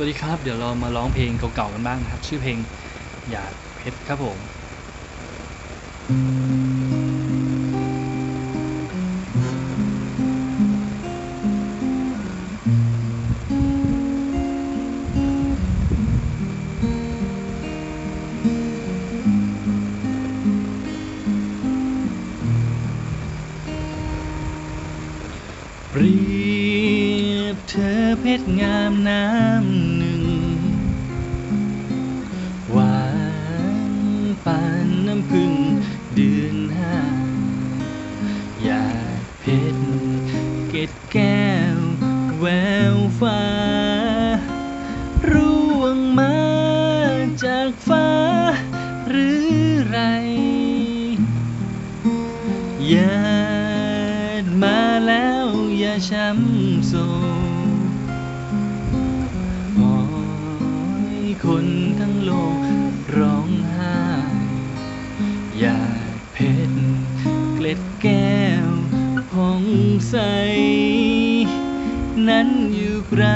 วัสดีครับ เดี๋ยวเรามาร้องเพลงเก่าๆกันบ้างนะครับ ชื่อเพลงหยาดเพชรครับผมเปรีย เธอเพชรงามน้ำหนึ่ง หวานปานน้ำพึ่งเดือนห้า อยากเพชรเกล็ดแก้วแววฟ้า ร่วงมาจากฟ้าหรือไรญาติมาแล้วอย่าช้ำโศก คนทั้งโลกร้องไห้อยากเพชรเกล็ดแก้วผ่องใส นั้นอยู่ไกล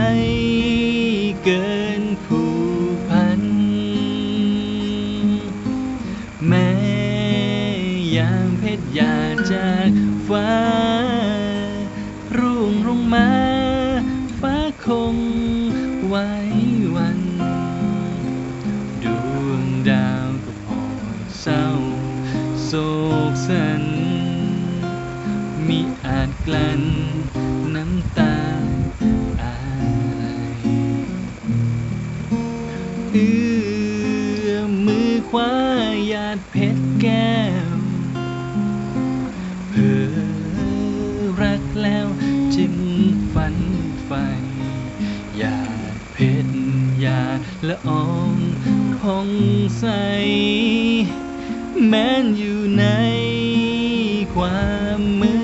เกินผูกพัน แม้ยามเพชรหยาดจากฟ้าร่วงลงมา ฟ้าคง โศกสันมิอาจกลั้นน้ำตาอายเอื้อมมือคว้าหยาดเพชรแก้วเพื่อรักแล้วจึงฝันใฝ่หยาดเพชรหยาดละอองผ่องใส แม้นอยู่ในความมื